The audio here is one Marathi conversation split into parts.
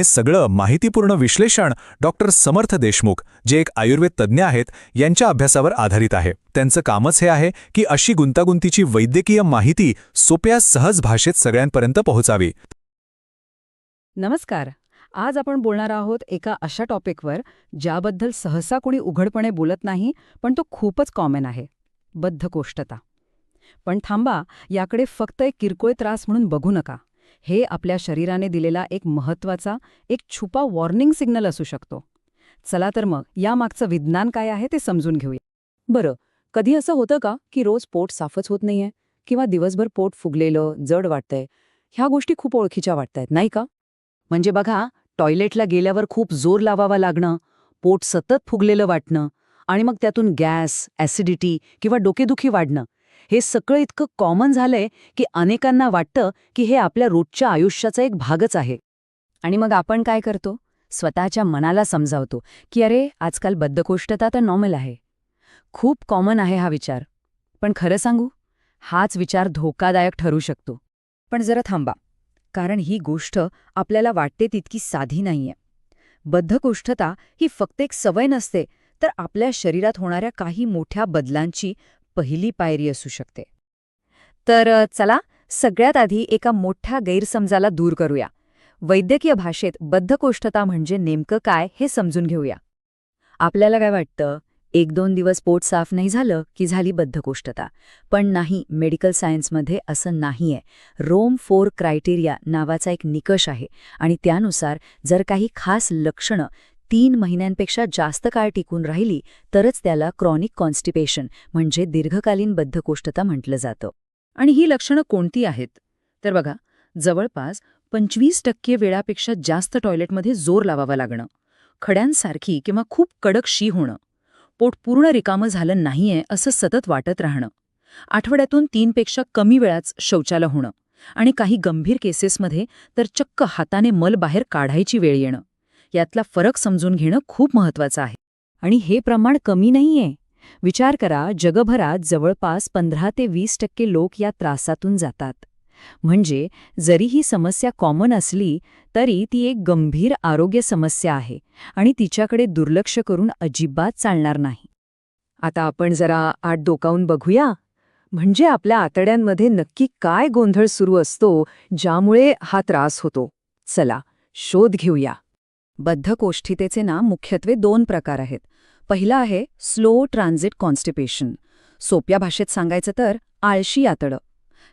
हे सगळं माहितीपूर्ण विश्लेषण डॉक्टर समर्थ देशमुख जे एक आयुर्वेद तज्ज्ञ आहेत यांच्या अभ्यासावर आधारित आहे. त्यांचं कामच हे आहे की अशी गुंतागुंतीची वैद्यकीय माहिती सोप्या सहज भाषेत सगळ्यांपर्यंत पोहोचावी. नमस्कार. आज आपण बोलणार आहोत एका अशा टॉपिकवर ज्याबद्दल सहसा कोणी उघडपणे बोलत नाही पण तो खूपच कॉमन आहे. बद्धकोष्ठता. पण थांबा याकडे फक्त एक किरकोळ त्रास म्हणून बघू नका. हे आपल्या शरीराने दिलेला एक महत्त्वाचा एक छुपा वॉर्निंग सिग्नल असू शकतो. चला तर मग यामागचं विज्ञान काय आहे ते समजून घेऊया. बरं कधी असं होतं का की रोज पोट साफच होत नाहीये? किंवा दिवसभर पोट फुगलेलं जड वाटतंय? ह्या गोष्टी खूप ओळखीच्या वाटतायत नाही का? म्हणजे बघा टॉयलेटला गेल्यावर खूप जोर लावावा लागणं पोट सतत फुगलेलं वाटणं आणि मग त्यातून गॅस ॲसिडिटी किंवा डोकेदुखी वाढणं. हे सगळं इतकं कॉमन झालंय की अनेकांना वाटतं की हे आपल्या रोजच्या आयुष्याचा एक भागच आहे. आणि मग आपण काय करतो? स्वतःच्या मनाला समजावतो की अरे आजकाल बद्धकोष्ठता तर नॉर्मल आहे. खूप कॉमन आहे हा विचार. पण खरं सांगू हाच विचार धोकादायक ठरू शकतो. पण जरा थांबा. कारण ही गोष्ट आपल्याला वाटते तितकी साधी नाहीये. बद्धकोष्ठता ही फक्त एक सवय नसते तर आपल्या शरीरात होणाऱ्या काही मोठ्या बदलांची पहिली पायरी असू शकते. तर चला सगळ्यात आधी एका मोठ्या गैरसमजाला दूर करूया. वैद्यकीय भाषेत बद्धकोष्ठता म्हणजे नेमकं काय हे समजून घेऊया. आपल्याला काय वाटतं? एक दोन दिवस पोट साफ नाही झालं की झाली बद्धकोष्ठता. पण नाही मेडिकल सायन्समध्ये असं नाहीये. रोम फोर क्रायटेरिया नावाचा एक निकष आहे आणि त्यानुसार जर काही खास लक्षणं तीन महिन्यांपेक्षा जास्त काळ टिकून राहिली तरच त्याला क्रॉनिक कॉन्स्टिपेशन म्हणजे दीर्घकालीन बद्धकोष्ठता म्हटलं जातं. आणि ही लक्षणं कोणती आहेत? तर बघा जवळपास पंचवीस टक्के वेळापेक्षा जास्त टॉयलेटमध्ये जोर लावावा लागणं खड्यांसारखी किंवा खूप कडक शी होणं पोट पूर्ण रिकामं झालं नाहीये असं सतत वाटत राहणं आठवड्यातून तीनपेक्षा कमी वेळाच शौचाला होणं आणि काही गंभीर केसेसमध्ये तर चक्क हाताने मल बाहेर काढायची वेळ येणं. यातला फरक समजून घेणं खूप महत्वाचं आहे. आणि हे प्रमाण कमी नाहीये. विचार करा जगभरात जवळपास पंधरा ते वीस टक्के लोक या त्रासातून जातात. म्हणजे जरी ही समस्या कॉमन असली तरी ती एक गंभीर आरोग्य समस्या आहे आणि तिच्याकडे दुर्लक्ष करून अजिबात चालणार नाही. आता आपण जरा आत डोकावून बघूया. म्हणजे आपल्या आतड्यांमध्ये नक्की काय गोंधळ सुरू असतो ज्यामुळे हा त्रास होतो. चला शोध घेऊया. बद्धकोष्ठितेचे ना मुख्यत्वे दोन प्रकार आहेत. पहिला आहे स्लो ट्रान्झिट कॉन्स्टिपेशन. सोप्या भाषेत सांगायचं तर आळशी आतडं.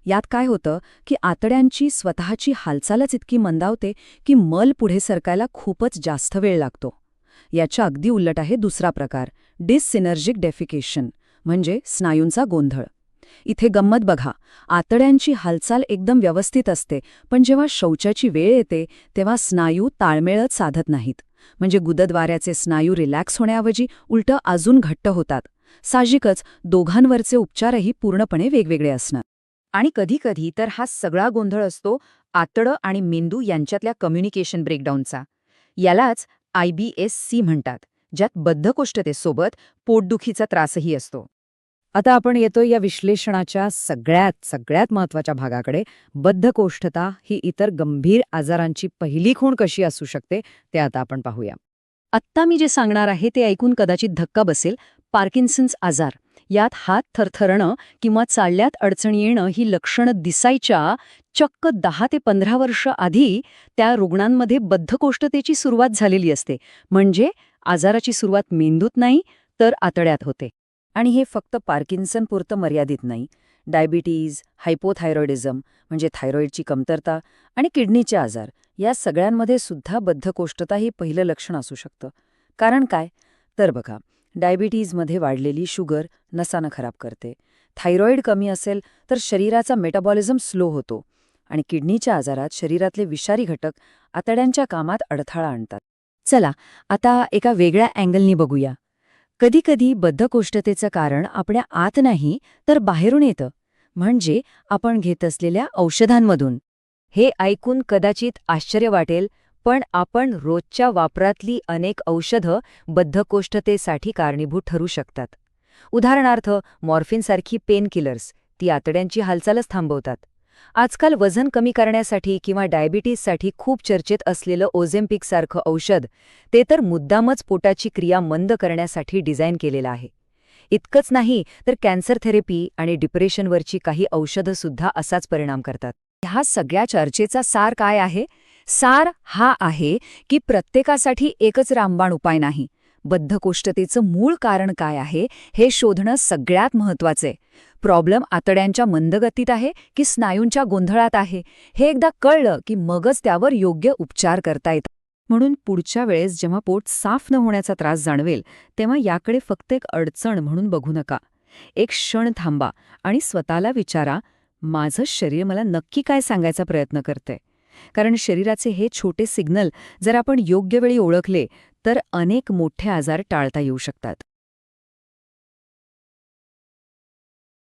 यात काय होतं की आतड्यांची स्वतःची हालचालच इतकी मंदावते की मल पुढे सरकायला खूपच जास्त वेळ लागतो. याच्या अगदी उलट आहे दुसरा प्रकार डिससिनर्जिक डेफिकेशन म्हणजे स्नायूंचा गोंधळ. इथे गंमत बघा. आतड्यांची हालचाल एकदम व्यवस्थित असते पण जेव्हा शौचाची वेळ येते तेव्हा स्नायू ताळमेळच साधत नाहीत. म्हणजे गुदद्वाऱ्याचे स्नायू रिलॅक्स होण्याऐवजी उलटं अजून घट्ट होतात. साहजिकच दोघांवरचे उपचारही पूर्णपणे वेगवेगळे असणार. आणि कधीकधी तर हा सगळा गोंधळ असतो आतडं आणि मेंदू यांच्यातल्या कम्युनिकेशन ब्रेकडाऊनचा यालाच आयबीएससी म्हणतात ज्यात बद्धकोष्ठतेसोबत पोटदुखीचा त्रासही असतो. आता आपण येतो या विश्लेषणाच्या सगळ्यात सगळ्यात महत्त्वाच्या भागाकडे. बद्धकोष्ठता ही इतर गंभीर आजारांची पहिली खूण कशी असू शकते ते आता आपण पाहूया. आत्ता मी जे सांगणार आहे ते ऐकून कदाचित धक्का बसेल. पार्किन्सन्स आजार. यात हात थरथरणं किंवा चालल्यात अडचणी येणं ही लक्षणं दिसायच्या चक्क दहा ते पंधरा वर्ष आधी त्या रुग्णांमध्ये बद्धकोष्ठतेची सुरुवात झालेली असते. म्हणजे आजाराची सुरुवात मेंदूत नाही तर आतड्यात होते. आणि हे फक्त पार्किन्सन पुरतं मर्यादित नाही. डायबिटीज हायपोथायरॉइडिझम म्हणजे थायरॉईडची कमतरता आणि किडनीचे आजार या सगळ्यांमध्ये सुद्धा बद्धकोष्ठता हे पहिलं लक्षण असू शकतं. कारण काय? तर बघा डायबिटीजमध्ये वाढलेली शुगर नसानं खराब करते. थायरॉईड कमी असेल तर शरीराचा मेटाबॉलिझम स्लो होतो आणि किडनीच्या आजारात शरीरातले विषारी घटक आतड्यांच्या कामात अडथळा आणतात. चला आता एका वेगळ्या अँगलनी बघूया. कधीकधी बद्धकोष्ठतेचं कारण आपल्या आत नाही तर बाहेरून येतं. म्हणजे आपण घेत असलेल्या औषधांमधून. हे ऐकून कदाचित आश्चर्य वाटेल पण आपण रोजच्या वापरातली अनेक औषधं बद्धकोष्ठतेसाठी कारणीभूत ठरू शकतात. उदाहरणार्थ मॉर्फिनसारखी पेनकिलर्स ती आतड्यांची हालचालच थांबवतात. आजकाल वजन कमी करण्यासाठी किंवा डायबिटीजसाठी खूप चर्चेत असलेलं ओझेम्पिकसारखं औषध ते तर मुद्दामच पोटाची क्रिया मंद करण्यासाठी डिझाईन केलेलं आहे. इतकंच नाही तर कॅन्सर थेरपी आणि डिप्रेशनवरची काही औषधंसुद्धा असाच परिणाम करतात. ह्या सगळ्या चर्चेचा सार काय आहे? सार हा आहे की प्रत्येकासाठी एकच रामबाण उपाय नाही. बद्धकोष्ठतेचं मूळ कारण काय आहे हे शोधणं सगळ्यात महत्त्वाचे प्रॉब्लेम आतड्यांच्या मंदगतीत आहे की स्नायूंच्या गोंधळात आहे? हे एकदा कळलं की मगच त्यावर योग्य उपचार करता येतात. म्हणून पुढच्या वेळेस जेव्हा पोट साफ न होण्याचा त्रास जाणवेल तेव्हा याकडे फक्त एक अडचण म्हणून बघू नका. एक क्षण थांबा आणि स्वतःला विचारा माझं शरीर मला नक्की काय सांगायचा प्रयत्न करते कारण शरीराचे हे छोटे सिग्नल जर आपण योग्य वेळी ओळखले तर अनेक मोठे आजार टाळता येऊ शकतात.